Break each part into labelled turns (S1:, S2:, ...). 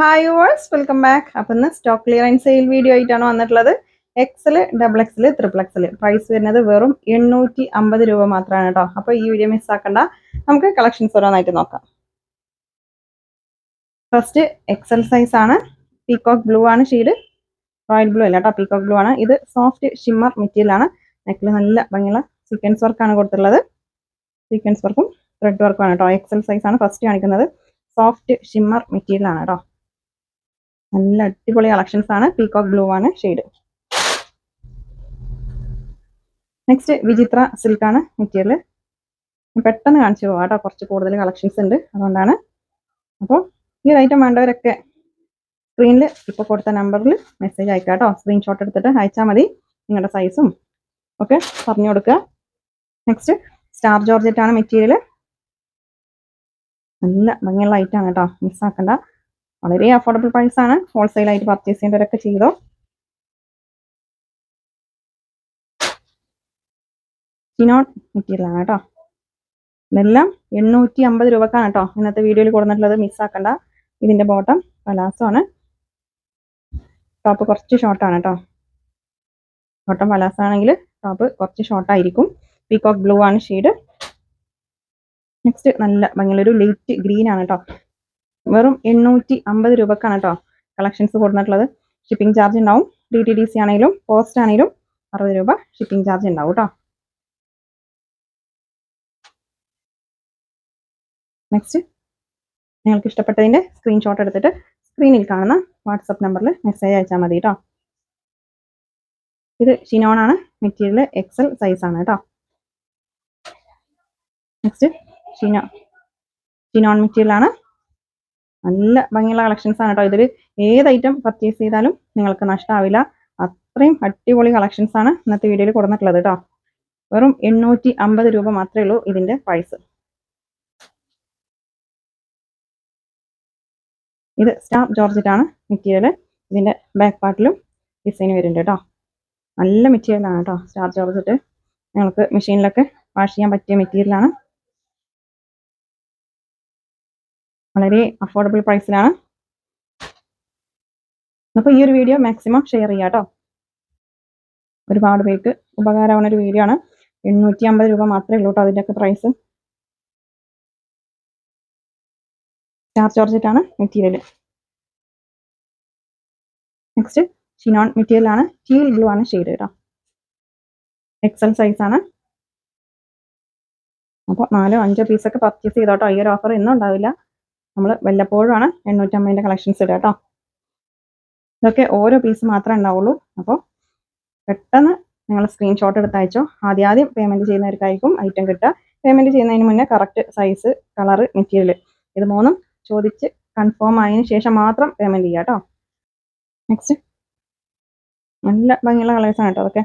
S1: Hi worlds welcome back അപ്പം ഇന്ന് stock clearance sale video ആയിട്ടാണ് വന്നിട്ടുള്ളത്. എക്സിൽ ഡബിൾ എക്സിൽ ട്രിപ്പിൾ എക്സിൽ പ്രൈസ് വരുന്നത് വെറും എണ്ണൂറ്റി അമ്പത് രൂപ മാത്രമാണ് കേട്ടോ. അപ്പോൾ ഈ വീഡിയോ മിസ്സാക്കണ്ട നമുക്ക് കളക്ഷൻസ് ഓരോന്നായിട്ട് നോക്കാം. ഫസ്റ്റ് എക്സൽ സൈസ് ആണ്. പീകോക്ക് ബ്ലൂ ആണ് ഷീഡ് റോയൽ ബ്ലൂ അല്ല കേട്ടോ പീകോക്ക് ബ്ലൂ ആണ്. ഇത് സോഫ്റ്റ് ഷിമ്മർ മെറ്റീരിയൽ ആണ്. നെക്കിൽ നല്ല ഭംഗിയുള്ള സീക്വൻസ് വർക്കാണ് കൊടുത്തിട്ടുള്ളത്. സീക്വൻസ് വർക്കും ത്രെഡ് വർക്കും ആണ് കേട്ടോ. എക്സൽ സൈസ് ആണ് ഫസ്റ്റ് കാണിക്കുന്നത്. സോഫ്റ്റ് ഷിമ്മർ മെറ്റീരിയൽ ആണ് കേട്ടോ. നല്ല അടിപൊളി കളക്ഷൻസ് ആണ്. പീകോക്ക് ബ്ലൂ ആണ്. ഷെയ്ഡ് നെക്സ്റ്റ് വിചിത്ര സിൽക്ക് ആണ് മെറ്റീരിയൽ പെട്ടെന്ന് കാണിച്ചു പോകാം കേട്ടോ. കുറച്ച് കൂടുതൽ കളക്ഷൻസ് ഉണ്ട്. അതുകൊണ്ടാണ്. അപ്പോൾ ഈ ഒരു ഐറ്റം വേണ്ടവരൊക്കെ സ്ക്രീനിൽ ഇപ്പോൾ കൊടുത്ത നമ്പറിൽ മെസ്സേജ് അയക്കാം കേട്ടോ. സ്ക്രീൻഷോട്ട് എടുത്തിട്ട് അയച്ചാൽ മതി. നിങ്ങളുടെ സൈസും ഒക്കെ പറഞ്ഞു കൊടുക്കുക. നെക്സ്റ്റ് സ്റ്റാർ ജോർജറ്റ് ആണ് മെറ്റീരിയൽ നല്ല ഭംഗിയുള്ള ഐറ്റം ആണ് കേട്ടോ. മിസ്സാക്കണ്ട വളരെ അഫോർഡബിൾ പ്രൈസ് ആണ്. ഹോൾസെയിൽ ആയിട്ട് പർച്ചേസ് ചെയ്യേണ്ടവരൊക്കെ ചെയ്തോ? ചിനോട്ട് മെറ്റീരിയൽ ആണ് കേട്ടോ. ഇതെല്ലാം എണ്ണൂറ്റി അമ്പത് രൂപക്കാണ് കേട്ടോ. ഇന്നത്തെ വീഡിയോയിൽ കൊടുത്തിട്ടുള്ളത് മിസ്സാക്കണ്ട ഇതിന്റെ ബോട്ടം പലാസോ ആണ്. ടോപ്പ് കുറച്ച് ഷോർട്ടാണ് കേട്ടോ. ബോട്ടം പലാസോ ആണെങ്കിൽ ടോപ്പ് കുറച്ച് ഷോർട്ടായിരിക്കും പീകോക്ക് ബ്ലൂ ആണ് ഷെയ്ഡ് നെക്സ്റ്റ് നല്ല ഭംഗിയുള്ളൊരു ലൈറ്റ് ഗ്രീൻ ആണ് കേട്ടോ. വെറും എണ്ണൂറ്റി അമ്പത് രൂപക്കാണ് കേട്ടോ കളക്ഷൻസ് കൊടുത്തിട്ടുള്ളത്. ഷിപ്പിംഗ് ചാർജ് ഉണ്ടാവും. ഡി ടി ഡി സി ആണെങ്കിലും പോസ്റ്റ് ആണെങ്കിലും അറുപത് രൂപ ഷിപ്പിംഗ് ചാർജ് ഉണ്ടാവും കേട്ടോ. നെക്സ്റ്റ് നിങ്ങൾക്ക് ഇഷ്ടപ്പെട്ടതിന്റെ സ്ക്രീൻഷോട്ട് എടുത്തിട്ട് സ്ക്രീനിൽ കാണുന്ന വാട്സപ്പ് നമ്പറിൽ മെസ്സേജ് അയച്ചാൽ മതി കേട്ടോ. ഇത് ഷിനോൺ ആണ്. മെറ്റീരിയൽ എക്സൽ സൈസ് ആണ് കേട്ടോ. നെക്സ്റ്റ് ഷിനോ ഷിനോൺ മെറ്റീരിയൽ ആണ്. നല്ല ഭംഗിയുള്ള കളക്ഷൻസ് ആണ് കേട്ടോ. ഇതിൽ ഏത് ഐറ്റം പർച്ചേസ് ചെയ്താലും നിങ്ങൾക്ക് നഷ്ടമാവില്ല അത്രയും അടിപൊളി കളക്ഷൻസ് ആണ് ഇന്നത്തെ വീഡിയോയിൽ കൊടുത്തിട്ടുള്ളത് കേട്ടോ. വെറും എണ്ണൂറ്റി അമ്പത് രൂപ മാത്രമേ ഉള്ളൂ ഇതിന്റെ പ്രൈസ് ഇത് സ്റ്റാഫ് ജോർജറ്റ് ആണ് മെറ്റീരിയൽ ഇതിന്റെ ബാക്ക് പാർട്ടിലും ഡിസൈൻ വരുന്നുണ്ട് കേട്ടോ. നല്ല മെറ്റീരിയൽ ആണ് കേട്ടോ സ്റ്റാഫ് ജോർജറ്റ് നിങ്ങൾക്ക് മെഷീനിലൊക്കെ വാഷ് ചെയ്യാൻ പറ്റിയ മെറ്റീരിയൽ ആണ് വളരെ അഫോർഡബിൾ പ്രൈസിലാണ് അപ്പോൾ ഈ ഒരു വീഡിയോ മാക്സിമം ഷെയർ ചെയ്യാം കേട്ടോ ഒരുപാട് പേർക്ക് ഉപകാരമാവുന്ന ഒരു വീഡിയോ ആണ്. എണ്ണൂറ്റി അമ്പത് രൂപ മാത്രമേ ഉള്ളൂ കേട്ടോ അതിന്റെയൊക്കെ പ്രൈസ് സ്റ്റാർ ചോർജറ്റാണ് മെറ്റീരിയൽ നെക്സ്റ്റ് ഷിനോൺ മെറ്റീരിയലാണ് ടീൽ ബ്ലൂ ആണ് ഷെയ്ഡ് കേട്ടോ എക്സൽ സൈസ് ആണ്. അപ്പോൾ നാലോ അഞ്ചോ പീസൊക്കെ പർച്ചേസ് ചെയ്തോട്ടോ ഈ ഒരു ഓഫർ ഇന്നും ഉണ്ടാവില്ല. നമ്മൾ വല്ലപ്പോഴുമാണ് എണ്ണൂറ്റമ്പതിന്റെ കളക്ഷൻസ് ഇടുക കേട്ടോ. ഇതൊക്കെ ഓരോ പീസ് മാത്രമേ ഉണ്ടാവുള്ളൂ. അപ്പോൾ പെട്ടെന്ന് നിങ്ങൾ സ്ക്രീൻഷോട്ട് എടുത്ത് അയച്ചോ. ആദ്യം ആദ്യം പേയ്മെന്റ് ചെയ്യുന്നവർക്കായിരിക്കും ഐറ്റം കിട്ടുക. പേയ്മെന്റ് ചെയ്യുന്നതിന് മുന്നേ കറക്റ്റ് സൈസ് കളറ് മെറ്റീരിയൽ ഇത് മൂന്നും ചോദിച്ച് കൺഫേം ആയതിനു ശേഷം മാത്രം പേയ്മെന്റ് ചെയ്യുക കേട്ടോ. നെക്സ്റ്റ് നല്ല ഭംഗിയുള്ള കളേഴ്സാണ് കേട്ടോ അതൊക്കെ.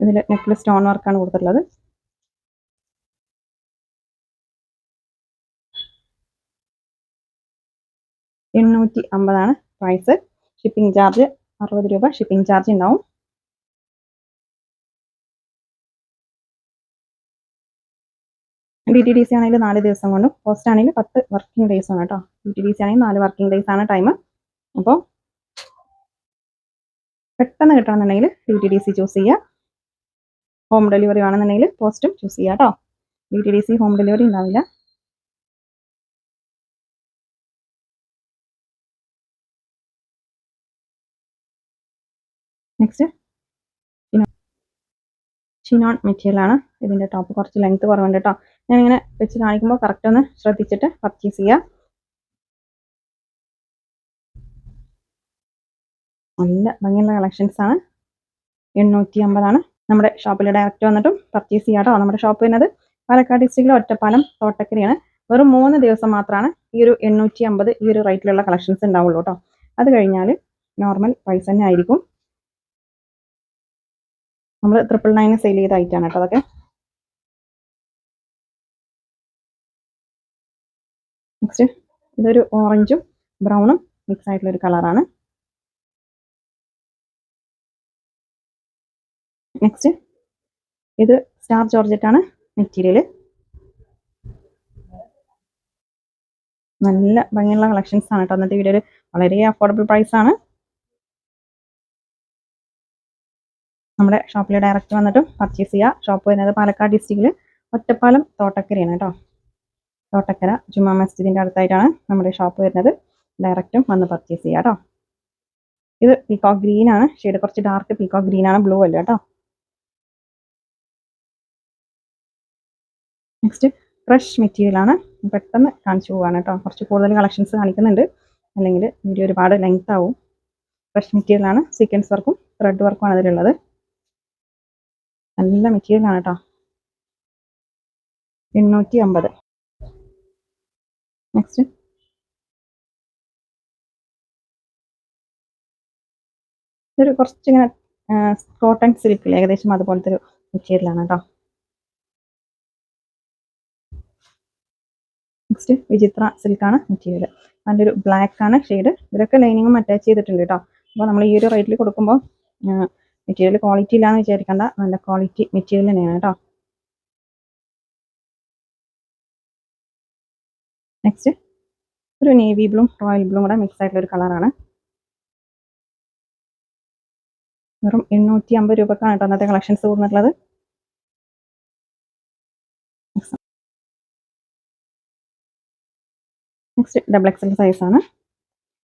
S1: ഇതിൽ നെക്ലസ് സ്റ്റോൺ വർക്കാണ് കൊടുത്തിട്ടുള്ളത്. എണ്ണൂറ്റി അമ്പതാണ് പ്രൈസ് ഷിപ്പിംഗ് ചാർജ് അറുപത് രൂപ. ഷിപ്പിംഗ് ചാർജ് ഉണ്ടാവും. ഡി ടി ഡി സി ആണെങ്കിൽ നാല് ദിവസം കൊണ്ടും പോസ്റ്റ് ആണെങ്കിൽ പത്ത് വർക്കിംഗ് ഡേയ്സ് ആണ് കേട്ടോ ഡി ടി ഡി സി ആണെങ്കിൽ നാല് വർക്കിംഗ് ഡേയ്സ് ആണ് ടൈം അപ്പോൾ പെട്ടെന്ന് കിട്ടണമെന്നുണ്ടെങ്കിൽ D T D C choose ചെയ്യുക ഹോം ഡെലിവറി വേണമെന്നുണ്ടെങ്കിൽ പോസ്റ്റും ചൂസ് ചെയ്യുക കേട്ടോ D T D C home delivery ഉണ്ടാവില്ല. നെക്സ്റ്റ് ഷിനോൺ മെറ്റീരിയൽ ആണ്. ഇതിന്റെ ടോപ്പ് കുറച്ച് ലെങ്ത് കുറവുണ്ട് കേട്ടോ ഞാൻ ഇങ്ങനെ വെച്ച് കാണിക്കുമ്പോൾ കറക്റ്റ് ഒന്ന് ശ്രദ്ധിച്ചിട്ട് പർച്ചേസ് ചെയ്യുക നല്ല ഭംഗിയുള്ള കളക്ഷൻസ് ആണ്. എണ്ണൂറ്റി അമ്പതാണ് നമ്മുടെ ഷോപ്പിൽ ഡയറക്റ്റ് വന്നിട്ടും പർച്ചേസ് ചെയ്യാം കേട്ടോ നമ്മുടെ ഷോപ്പ് വരുന്നത് പാലക്കാട് ഡിസ്ട്രിക്റ്റിലെ ഒറ്റപ്പാലം തോട്ടക്കരയാണ്. വെറും മൂന്ന് ദിവസം മാത്രമാണ് ഈ ഒരു എണ്ണൂറ്റി അമ്പത് ഈ ഒരു റേറ്റിലുള്ള കളക്ഷൻസ് ഉണ്ടാവുള്ളൂ കേട്ടോ അത് കഴിഞ്ഞാൽ നോർമൽ പ്രൈസ് തന്നെ ആയിരിക്കും. നമ്മൾ ട്രിപ്പിൾ നയന് സെയിൽ ചെയ്ത ഐറ്റാണ് കേട്ടോ അതൊക്കെ. നെക്സ്റ്റ് ഇതൊരു ഓറഞ്ചും ബ്രൗണും മിക്സ് ആയിട്ടുള്ള ഒരു കളറാണ് നെക്സ്റ്റ് ഇത് സ്റ്റാർ ജോർജറ്റ് ആണ് മെറ്റീരിയൽ നല്ല ഭംഗിയുള്ള കളക്ഷൻസ് ആണ് കേട്ടോ. അന്നത്തെ വീഡിയോയിൽ വളരെ അഫോർഡബിൾ പ്രൈസ് ആണ് നമ്മുടെ ഷോപ്പിൽ ഡയറക്റ്റ് വന്നിട്ട് പർച്ചേസ് ചെയ്യുക ഷോപ്പ് വരുന്നത് പാലക്കാട് ഡിസ്ട്രിക്റ്റിൽ ഒറ്റപ്പാലം തോട്ടക്കരയാണ് കേട്ടോ. തോട്ടക്കര ജുമാ മസ്ജിദിന്റെ അടുത്തായിട്ടാണ് നമ്മുടെ ഷോപ്പ് വരുന്നത്. ഡയറക്റ്റും വന്ന് പർച്ചേസ് ചെയ്യുക കേട്ടോ. ഇത് പീക്കോക്ക് ഗ്രീൻ ആണ്. ഷെയ്ഡ് കുറച്ച് ഡാർക്ക് പീക്കോക്ക് ഗ്രീൻ ആണ് ബ്ലൂ അല്ല കേട്ടോ. നെക്സ്റ്റ് ഫ്രഷ് മെറ്റീരിയൽ ആണ്. പെട്ടെന്ന് കാണിച്ചു പോവാണ് കേട്ടോ. കുറച്ച് കൂടുതൽ കളക്ഷൻസ് കാണിക്കുന്നുണ്ട്. അല്ലെങ്കിൽ വീഡിയോ ഒരുപാട് ലെങ്ത് ആവും. ഫ്രഷ് മെറ്റീരിയൽ ആണ്. സീക്വൻസ് വർക്കും ത്രെഡ് വർക്കും ആണ് ഇതിലുള്ളത് നല്ല മെറ്റീരിയൽ ആണ് കേട്ടോ എണ്ണൂറ്റി അമ്പത് നെക്സ്റ്റ് ഇതൊരു കുറച്ചിങ്ങനെ കോട്ടൺ സിൽക്കിൽ ഏകദേശം അതുപോലത്തെ ഒരു മെറ്റീരിയലാണ് കേട്ടോ നെക്സ്റ്റ് വിചിത്ര സിൽക്കാണ് മെറ്റീരിയൽ നല്ലൊരു ബ്ലാക്ക് ആണ് ഷെയ്ഡ് ഇതിലൊക്കെ ലൈനിങ്ങും അറ്റാച്ച് ചെയ്തിട്ടുണ്ട് കേട്ടോ അപ്പോൾ നമ്മൾ ഈ ഒരു റേറ്റിൽ കൊടുക്കുമ്പോൾ മെറ്റീരിയൽ ക്വാളിറ്റി ഇല്ലാന്ന് വിചാരിക്കണ്ട. നല്ല ക്വാളിറ്റി മെറ്റീരിയൽ തന്നെയാണ് കേട്ടോ. നെക്സ്റ്റ് ഒരു നേവി ബ്ലൂ റോയൽ ബ്ലൂ കൂടെ മിക്സ് ആയിട്ടുള്ള ഒരു കളറാണ് വെറും എണ്ണൂറ്റി അമ്പത് രൂപക്കാണ് കേട്ടോ അന്നത്തെ കളക്ഷൻസ് കൂടുന്നുള്ളത് നെക്സ്റ്റ് ഡബിൾ എക്സൽ സൈസ് ആണ്.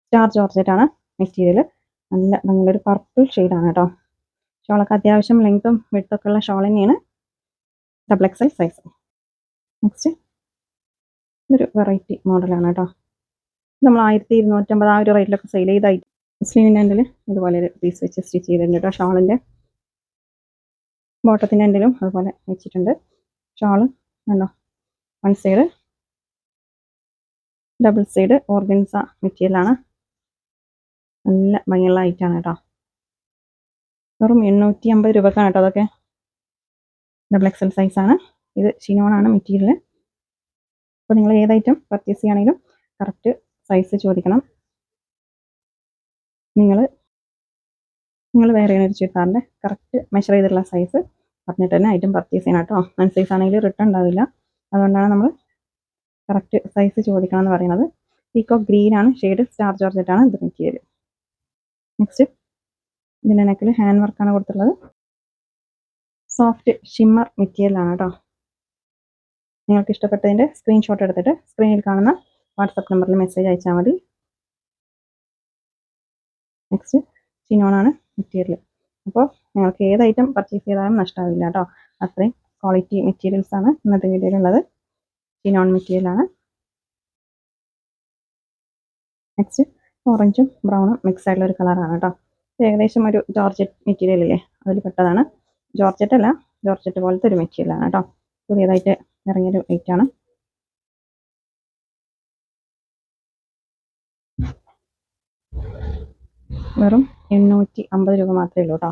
S1: സ്റ്റാർ ജോർജറ്റ് ആണ് മെറ്റീരിയൽ നല്ല നല്ലൊരു പർപ്പിൾ ആണ് കേട്ടോ. ഷോളൊക്കെ അത്യാവശ്യം ലെങ്ത്തും വിട്ടൊക്കെ ഉള്ള ഷോൾ തന്നെയാണ്. ഡബിൾ എക്സൽ സൈസ് നെക്സ്റ്റ് ഇതൊരു വെറൈറ്റി മോഡലാണ് കേട്ടോ. നമ്മൾ ആയിരത്തി ഇരുന്നൂറ്റമ്പത് ആ ഒരു റേറ്റിലൊക്കെ സെയിൽ ചെയ്തായിട്ട് സ്ലീവിന്റെ എൻഡിൽ ഇതുപോലെ ഒരു പീസ് വെച്ച് സ്റ്റിച്ച് ചെയ്തിട്ടുണ്ട് കേട്ടോ ഷാളിന്റെ ബോട്ടത്തിന്റെ എൻഡിലും അതുപോലെ വെച്ചിട്ടുണ്ട്. ഷാൾ കണ്ടോ? One side double side organza മെറ്റീരിയലാണ് നല്ല ഭംഗിയുള്ള ഐറ്റാണ് കേട്ടോ. വെറും എണ്ണൂറ്റി അമ്പത് രൂപക്കാണ് കേട്ടോ അതൊക്കെ. ഡബിൾ എക്സൽ സൈസാണ് ഇത് ഷിനോണാണ് മെറ്റീരിയൽ അപ്പോൾ നിങ്ങൾ ഏത് ഐറ്റം പർച്ചേസ് ചെയ്യുകയാണെങ്കിലും കറക്റ്റ് സൈസ് ചോദിക്കണം. നിങ്ങൾ നിങ്ങൾ വേറെ ഒരു ചുരിദാറിന്റെ കറക്റ്റ് മെഷർ ചെയ്തിട്ടുള്ള സൈസ് പറഞ്ഞിട്ട് തന്നെ ഐറ്റം പർച്ചേസ് ചെയ്യണം കേട്ടോ. അൺ സൈസ് ആണെങ്കിൽ റിട്ടേൺ ഉണ്ടാവില്ല. അതുകൊണ്ടാണ് നമ്മൾ കറക്റ്റ് സൈസ് ചോദിക്കണം എന്ന് പറയുന്നത്. പീക്കോ ഗ്രീൻ ആണ്. ഷെയ്ഡ് സ്റ്റാർ ചോർജറ്റാണ് ഇത് മെറ്റീരിയൽ നെക്സ്റ്റ് ഇതിന്റെ നെക്കിൽ ഹാൻഡ് വർക്കാണ് കൊടുത്തിട്ടുള്ളത്. സോഫ്റ്റ് ഷിമ്മർ മെറ്റീരിയലാണ് കേട്ടോ നിങ്ങൾക്ക് ഇഷ്ടപ്പെട്ടതിന്റെ സ്ക്രീൻഷോട്ട് എടുത്തിട്ട് സ്ക്രീനിൽ കാണുന്ന വാട്സപ്പ് നമ്പറിൽ മെസ്സേജ് അയച്ചാൽ മതി. നെക്സ്റ്റ് ചിനോണാണ് മെറ്റീരിയൽ അപ്പോൾ നിങ്ങൾക്ക് ഏത് ഐറ്റം പർച്ചേസ് ചെയ്താലും നഷ്ടമാവില്ല കേട്ടോ അത്രയും ക്വാളിറ്റി മെറ്റീരിയൽസ് ആണ് ഇന്നത്തെ വീഡിയോയിലുള്ളത് ചിനോൺ മെറ്റീരിയലാണ് നെക്സ്റ്റ് ഓറഞ്ചും ബ്രൗണും മിക്സ് ആയിട്ടുള്ള ഒരു കളറാണ് കേട്ടോ ഏകദേശം ഒരു ജോർജറ്റ് മെറ്റീരിയൽ ഇല്ലേ? അതിൽ പെട്ടതാണ്. ജോർജറ്റ് അല്ല ജോർജറ്റ് പോലത്തെ ഒരു മെറ്റീരിയൽ ആണ് കേട്ടോ. പുതിയതായിട്ട് ഇറങ്ങിയൊരു ആണ്. വെറും എണ്ണൂറ്റി അമ്പത് രൂപ മാത്രമേ ഉള്ളൂ കേട്ടോ.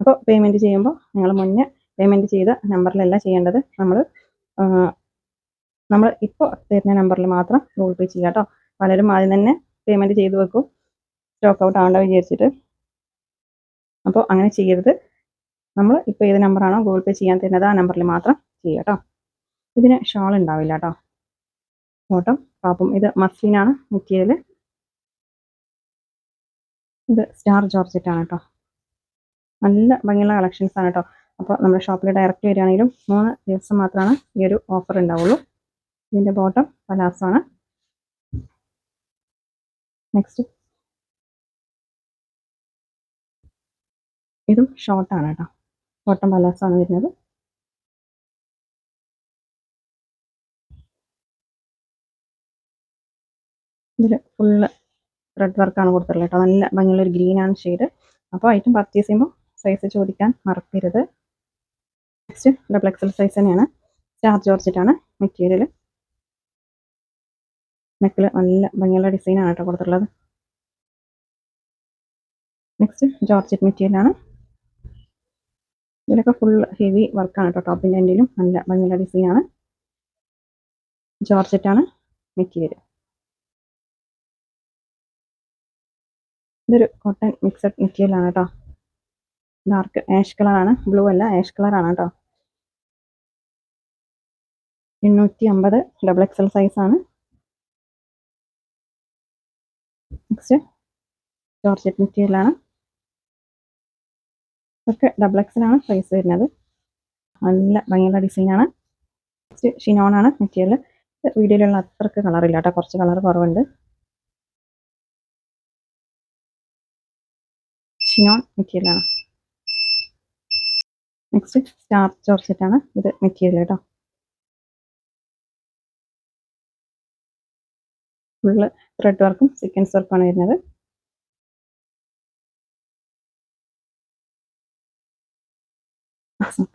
S1: അപ്പോൾ പേയ്മെന്റ് ചെയ്യുമ്പോൾ നിങ്ങൾ മുന്നേ പേയ്മെന്റ് ചെയ്ത നമ്പറിലല്ല ചെയ്യേണ്ടത്. നമ്മൾ നമ്മൾ ഇപ്പോൾ തരുന്ന നമ്പറിൽ മാത്രം ഗൂഗിൾ പേ ചെയ്യുക കേട്ടോ. പലരും ആദ്യം തന്നെ പേയ്മെന്റ് ചെയ്ത് വെക്കും. സ്റ്റോക്ക് ഔട്ട് ആവേണ്ട വിചാരിച്ചിട്ട്. അപ്പോൾ അങ്ങനെ ചെയ്യരുത്. നമ്മൾ ഇപ്പോൾ ഏത് നമ്പറാണോ ഗൂഗിൾ പേ ചെയ്യാൻ തരുന്നത് ആ നമ്പറിൽ മാത്രം ചെയ്യുക കേട്ടോ ഇതിന് ഷാൾ ഉണ്ടാവില്ല കേട്ടോ ഓട്ടം പാപ്പം ഇത് മസ്ലിനാണ് മെറ്റീരിയൽ ഇത് സ്റ്റാർ ജോർജറ്റാണ് കേട്ടോ നല്ല ഭംഗിയുള്ള കളക്ഷൻസ് ആണ് കേട്ടോ അപ്പോൾ നമ്മുടെ ഷോപ്പിൽ ഡയറക്റ്റ് വരികയാണെങ്കിലും മൂന്ന് ദിവസം മാത്രമാണ് ഈ ഒരു ഓഫർ ഉണ്ടാവുള്ളൂ. ഇതിന്റെ ബോട്ടം പലാസോ ആണ് നെക്സ്റ്റ് ഇതും ഷോർട്ടാണ് കേട്ടോ ബോട്ടം ആണ് വരുന്നത്. ഇതിൽ ഫുള്ള് റെഡ് വർക്കാണ് കൊടുത്തിട്ടുള്ളത് കേട്ടോ നല്ല ഭംഗിയുള്ളൊരു ഗ്രീൻ ആണ് ഷെയ്ഡ് അപ്പോൾ ഐറ്റം പർച്ചേസ് ചെയ്യുമ്പോൾ സൈസ് ചോദിക്കാൻ മറക്കരുത്. നെക്സ്റ്റ് ഡബിൾ എക്സൽ സൈസ് തന്നെയാണ്. സ്റ്റാർ ജോർജറ്റാണ് മെറ്റീരിയൽ നെക്കിൽ നല്ല ഭംഗിയുള്ള ഡിസൈനാണ് കേട്ടോ കൊടുത്തിട്ടുള്ളത്. നെക്സ്റ്റ് ജോർജറ്റ് മെറ്റീരിയലാണ് ഇതിലൊക്കെ ഫുൾ ഹെവി വർക്കാണ് കേട്ടോ. ടോപ്പിന്റെ എന്റെലും നല്ല ഭംഗിയുള്ള ഡിസൈനാണ് ജോർജറ്റാണ് മെറ്റീരിയൽ ഇതൊരു കോട്ടൺ മിക്സഡ് മെറ്റീരിയൽ ആണ് കേട്ടോ. ഡാർക്ക് ആഷ് കളറാണ് ബ്ലൂ അല്ല ആഷ് കളറാണ് കേട്ടോ. എണ്ണൂറ്റി അമ്പത് ഡബിൾ എക്സൽ സൈസാണ് നെക്സ്റ്റ് ജോർജറ്റ് മെറ്റീരിയലാണ് ഇതൊക്കെ ഡബിൾ എക്സിലാണ് പ്രൈസ് വരുന്നത്. നല്ല ഭംഗിയുള്ള ഡിസൈനാണ് നെക്സ്റ്റ് ഷിനോണാണ് മെറ്റീരിയൽ വീഡിയോയിലുള്ള അത്രയ്ക്ക് കളറില്ല കേട്ടോ. കുറച്ച് കളർ കുറവുണ്ട്. ഷിനോൺ മെറ്റീരിയലാണ് നെക്സ്റ്റ് സ്റ്റാർ ജോർജറ്റാണ് ഇത് മെറ്റീരിയൽ കേട്ടോ. ഫുള്ള് ത്രെഡ് വർക്കും സീക്വൻസ് വർക്കുമാണ് വരുന്നത്. wachsen